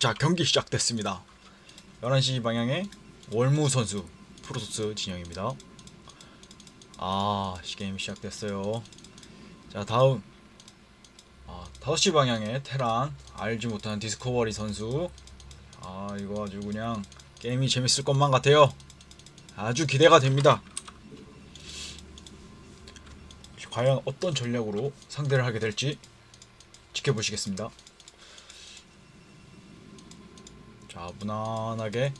자 경기 시작됐습니다. 11시 방향에 월무 선수 프로토스 진영입니다. 아 게임 시작됐어요. 자 다음 아, 5시 방향에 테란 알지 못하는 디스커버리 선수. 아 이거 아주 그냥 게임이 재밌을 것만 같아요. 아주 기대가 됩니다. 과연 어떤 전략으로 상대를 하게 될지 지켜보시겠습니다 자 무난하게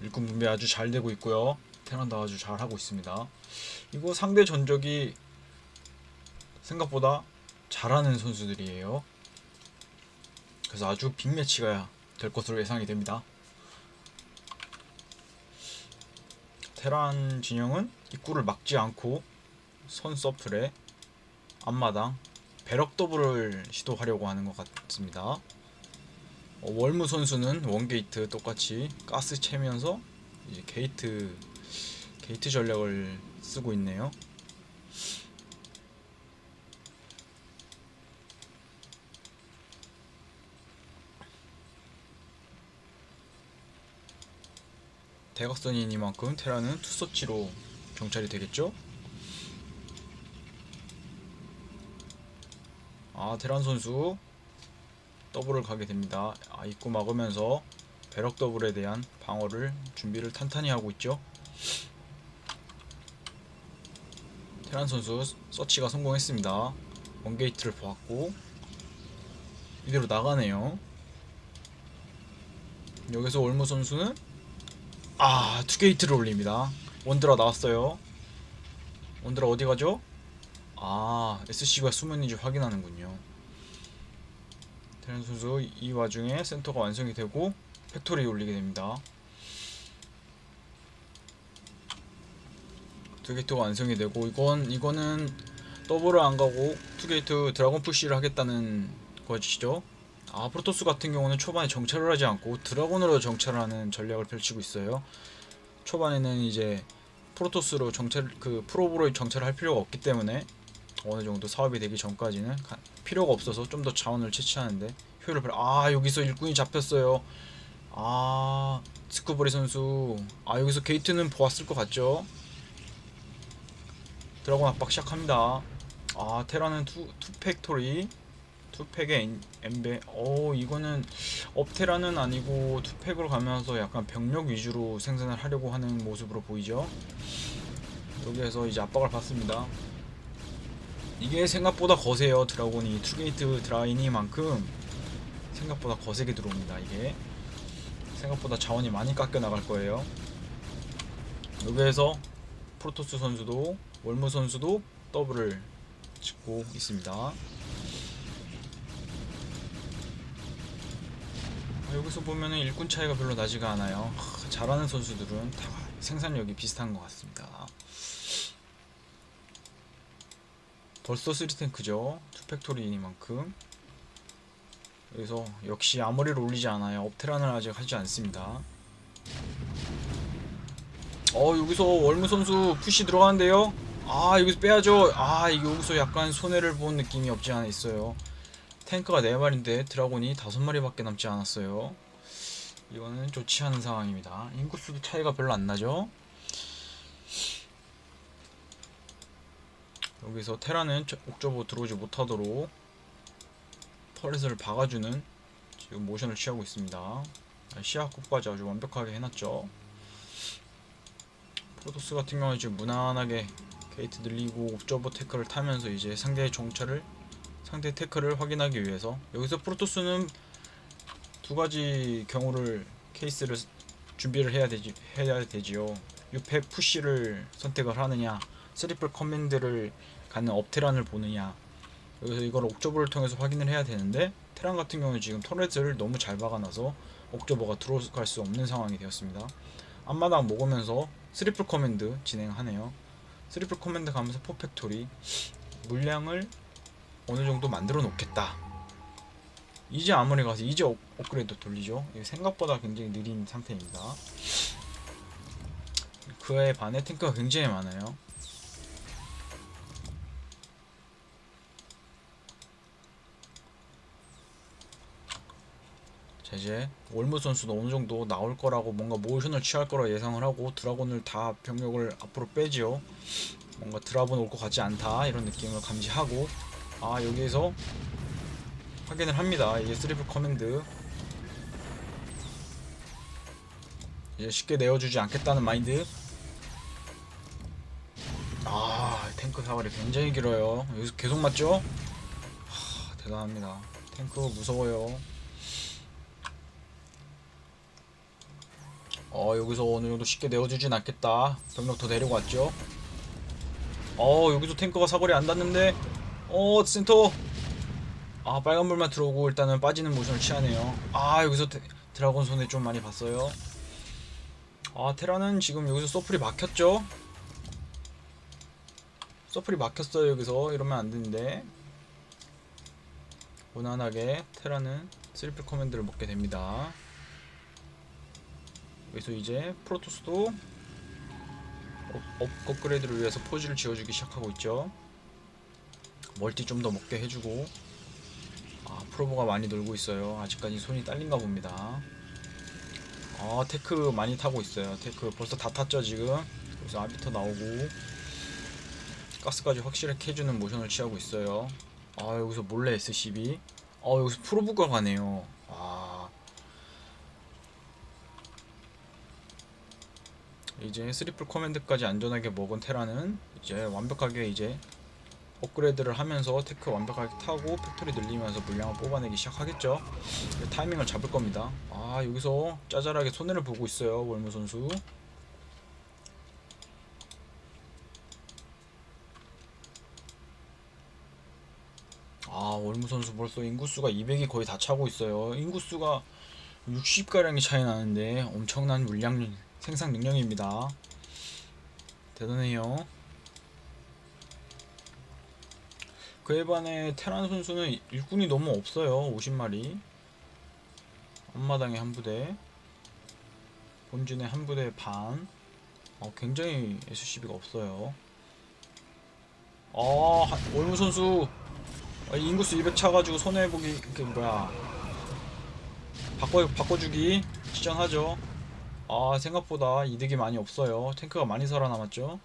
일꾼 분배 아주 잘 되고 있고요. 테란도 아주 잘 하고 있습니다. 이거 상대 전적이 생각보다 잘하는 선수들이에요. 그래서 아주 빅매치가 될 것으로 예상이 됩니다. 테란 진영은 입구를 막지 않고 선 서플에 앞마당 배럭 더블을 시도하려고 하는 것 같습니다 어, 월무 선수는 원게이트 똑같이 가스 채면서 이제 게이트 게이트 전략을 쓰고 있네요. 대각선이니만큼 테라는 투서치로 정찰이 되겠죠? 아 테란 선수 더블을 가게 됩니다. 아, 입구 막으면서 배럭 더블에 대한 방어를 준비를 탄탄히 하고 있죠. 테란 선수 서치가 성공했습니다. 원게이트를 보았고 이대로 나가네요. 여기서 올무 선수는 아 투게이트를 올립니다. 원드라 나왔어요. 원드라 어디 가죠? 아 SC가 숨은인지 확인하는군요. 테란 선수 이 와중에 센터가 완성이 되고 팩토리 올리게 됩니다. 투게이트가 완성이 되고 이건 이거는 더블을 안 가고 투 게이트 드라곤 푸시를 하겠다는 것이죠. 아 프로토스 같은 경우는 초반에 정찰을 하지 않고 드라곤으로 정찰하는 전략을 펼치고 있어요. 초반에는 이제 프로토스로 정찰 그 프로브로 정찰을 할 필요가 없기 때문에 어느 정도 사업이 되기 전까지는 가- 필요가 없어서 좀 더 자원을 채취하는데 효율을 별. 아 여기서 일꾼이 잡혔어요. 아 스쿠버리 선수. 아 여기서 게이트는 보았을 것 같죠? 드라곤 압박 시작합니다. 아 테라는 투, 투 팩토리 투팩의 엔- 엠베 어 이거는 업테라는 아니고 투팩으로 가면서 약간 병력 위주로 생산을 하려고 하는 모습으로 보이죠 여기에서 이제 압박을 받습니다 이게 생각보다 거세요 드라곤이 투게이트 드라이니만큼 생각보다 거세게 들어옵니다 이게 생각보다 자원이 많이 깎여 나갈 거예요 여기에서 프로토스 선수도 월무 선수도 더블을 찍고 있습니다 아, 여기서 보면은 일꾼 차이가 별로 나지가 않아요. 하, 잘하는 선수들은 다 생산력이 비슷한 것 같습니다. 벌써 3탱크죠. 투팩토리니만큼. 여기서 역시 아머리를 올리지 않아요. 업테란을 아직 하지 않습니다. 어 여기서 월무 선수 푸시 들어가는데요. 아 여기서 빼야죠. 아 여기서 약간 손해를 본 느낌이 없지 않아 있어요. 탱크가 4마리인데 드라곤이 5마리밖에 남지 않았어요. 이거는 좋지 않은 상황입니다. 인구수도 차이가 별로 안 나죠? 여기서 테라는 저- 옥저버 들어오지 못하도록 터렛을 박아주는 지금 모션을 취하고 있습니다. 시야급까지 아주 완벽하게 해놨죠. 프로토스 같은 경우는 지금 무난하게 게이트 늘리고 옥저버 테크를 타면서 이제 상대의 정찰을 상대 태클을 확인하기 위해서 여기서 프로토스는 두 가지 경우를 케이스를 준비를 해야 되지 해야 되지요. 유팩 푸시를 선택을 하느냐, 스리플 커맨드를 가는 업테란을 보느냐. 여기서 이걸 옥저버를 통해서 확인을 해야 되는데 테란 같은 경우는 지금 터렛을 너무 잘 박아놔서 옥저버가 들어갈 수 없는 상황이 되었습니다. 앞마당 먹으면서 스리플 커맨드 진행하네요. 스리플 커맨드 가면서 포팩토리 물량을 어느 정도 만들어 놓겠다. 이제 아무리 가서 이제 업, 업그레이드 돌리죠. 생각보다 굉장히 느린 상태입니다. 그에 반해 탱크가 굉장히 많아요. 자, 자 이제 월무 선수도 어느 정도 나올 거라고 뭔가 모션을 취할 거라 예상을 하고 드라곤을 다 병력을 앞으로 빼지요. 뭔가 드라곤 올 것 같지 않다 이런 느낌을 감지하고 아 여기에서 확인을 합니다. 이게 스리플 커맨드 이제 쉽게 내어주지 않겠다는 마인드. 아 탱크 사거리 굉장히 길어요. 여기서 계속 맞죠? 하, 대단합니다. 탱크 무서워요. 어 여기서 어느 정도 쉽게 내어주진 않겠다. 병력 더 왔죠. 어 여기서 탱크가 사거리 안 닿는데 어 센터 아 빨간불만 들어오고 일단은 빠지는 모션을 취하네요. 아 여기서 테, 드라곤 손에 좀 많이 봤어요. 아 테라는 지금 여기서 서플이 막혔죠. 서플이 막혔어요 여기서 이러면 안 되는데 무난하게 테라는 슬리플 커맨드를 먹게 됩니다. 여기서 이제 프로토스도 업, 업 업 그레이드를 위해서 포즈를 지어주기 시작하고 있죠. 멀티 좀 더 먹게 해주고 아 프로보가 많이 놀고 있어요. 아직까지 손이 딸린가 봅니다. 아 테크 많이 타고 있어요. 테크 벌써 다 탔죠 지금. 여기서 아비터 나오고 가스까지 확실하게 해주는 모션을 취하고 있어요. 아 여기서 몰래 SCB. 아 여기서 프로브가 가네요. 아 이제 스리플 커맨드까지 안전하게 먹은 테라는 이제 완벽하게 이제 업그레이드를 하면서 테크 완벽하게 타고 팩토리 늘리면서 물량을 뽑아내기 시작하겠죠. 타이밍을 잡을 겁니다. 아 여기서 짜잘하게 손해를 보고 있어요 월무 선수. 아 월무 선수 벌써 인구수가 200이 거의 다 차고 있어요. 인구수가 60가량이 차이 나는데 엄청난 물량 생산 능력입니다. 대단해요. 그에 반해 테란 선수는 일꾼이 너무 없어요. 50마리. 앞마당에 한 부대, 본진에 한 부대 반. 어, 굉장히 SCB가 없어요. 아, 한- 월무 선수 아, 인구수 200 차가지고 손해보기 그 뭐야 바꿔 바꿔주기 시전하죠. 아 생각보다 이득이 많이 없어요. 탱크가 많이 살아남았죠.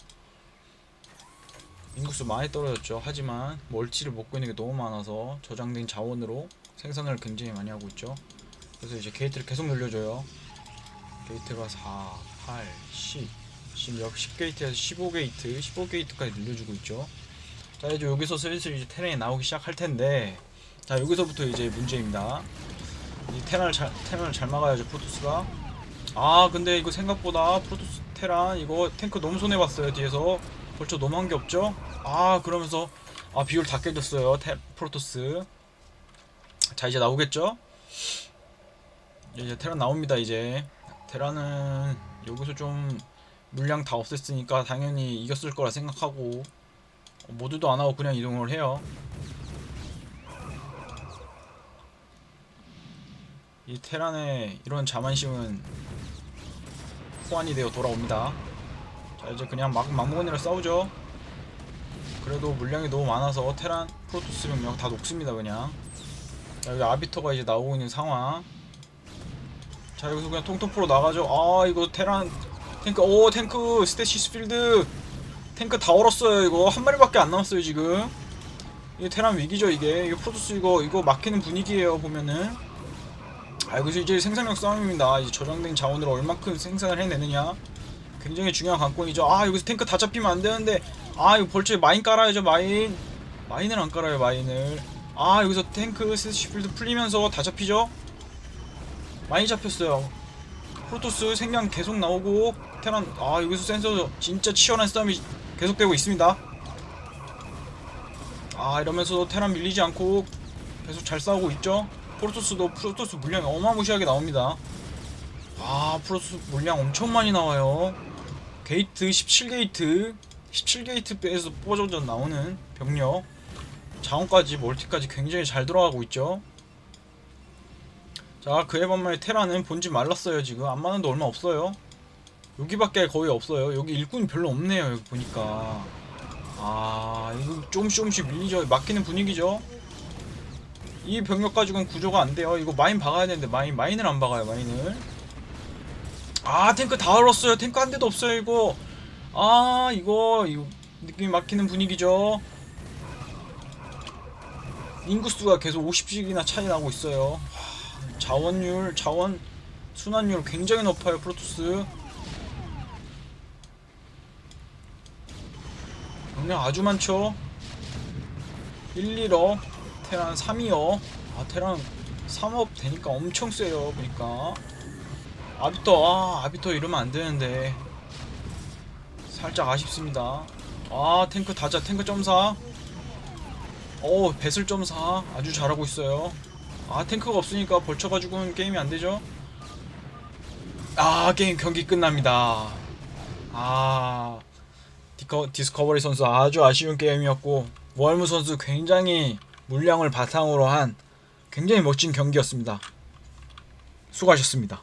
인구수 많이 떨어졌죠. 하지만 멀티를 먹고 있는 게 너무 많아서 저장된 자원으로 생산을 굉장히 많이 하고 있죠. 그래서 이제 게이트를 계속 늘려줘요. 게이트가 4, 8, 10, 지금 역 10게이트에서 15게이트, 15게이트까지 늘려주고 있죠. 자 이제 여기서 슬슬 이제 테란이 나오기 시작할 텐데 자 여기서부터 이제 문제입니다. 이 테란을 잘 테란을 잘 막아야죠 프로토스가. 아 근데 이거 생각보다 프로토스 테란 이거 탱크 너무 손해 봤어요 뒤에서 벌써 너무 한 게 없죠? 아 그러면서 아 비율 다 깨졌어요 테, 프로토스. 자 이제 나오겠죠? 이제 테란 나옵니다 이제 테란은 여기서 좀 물량 다 없앴으니까 당연히 이겼을 거라 생각하고 모두도 안 하고 그냥 이동을 해요. 이 테란의 이런 자만심은 호환이 되어 돌아옵니다. 자 이제 그냥 막 막무가내로 싸우죠. 그래도 물량이 너무 많아서 테란 프로토스 병력 다 녹습니다 그냥. 자 여기 아비터가 이제 나오고 있는 상황. 자 여기서 그냥 통통프로 나가죠. 아 이거 테란 탱크 오 탱크 스테시스 필드 탱크 다 얼었어요 이거 한 마리밖에 안 남았어요 지금 이게 테란 위기죠 이게 이거 프로토스 이거 이거 막히는 분위기예요 보면은 아 여기서 이제 생산력 싸움입니다. 이제 저장된 자원으로 얼만큼 생산을 해내느냐. 굉장히 중요한 관건이죠. 아 여기서 탱크 다 잡히면 안 되는데. 아 이거 벌초에 마인 깔아야죠 마인. 마인을 안 깔아요 마인을. 아 여기서 탱크 스시필드 풀리면서 다 잡히죠? 많이 잡혔어요. 프로토스 생량 계속 나오고 테란 아 여기서 센서 진짜 치열한 싸움이 계속되고 있습니다. 아 이러면서 테란 밀리지 않고 계속 잘 싸우고 있죠. 프로토스도 프로토스 물량이 어마무시하게 나옵니다. 아 프로토스 물량 엄청 많이 나와요. 게이트 17게이트 17게이트 배에서 뽑아져 나오는 병력 자원까지 멀티까지 굉장히 잘 들어가고 있죠. 자 그에 반면에 테라는 본진 말랐어요 지금 안마는도 얼마 없어요. 여기밖에 거의 없어요. 여기 일꾼이 별로 없네요. 여기 보니까. 아, 이거 조금씩 조금씩 밀리죠. 막히는 분위기죠. 이 병력 가지고는 구조가 안 돼요. 이거 마인 박아야 되는데 마인 마인을 안 박아요. 마인을. 아 탱크 다 얼었어요. 탱크 한 대도 없어요. 이거. 아 이거 이거 느낌이 막히는 분위기죠. 인구수가 계속 50씩이나 차이 나고 있어요. 하, 자원율, 자원 순환율 굉장히 높아요. 프로토스. 병력 아주 많죠. 1, 2로 테란 3이요. 아 테란 3업 되니까 엄청 세요. 보니까 아비터 아 아비터 이러면 안 되는데 살짝 아쉽습니다. 아 탱크 다자 탱크 점사. 오 배슬 점사 아주 잘하고 있어요. 아 탱크가 없으니까 벌쳐가지고는 게임이 안 되죠. 아 게임 경기 끝납니다. 아 디커, 디스커버리 선수 아주 아쉬운 게임이었고 월무 선수 굉장히 물량을 바탕으로 한 굉장히 멋진 경기였습니다. 수고하셨습니다.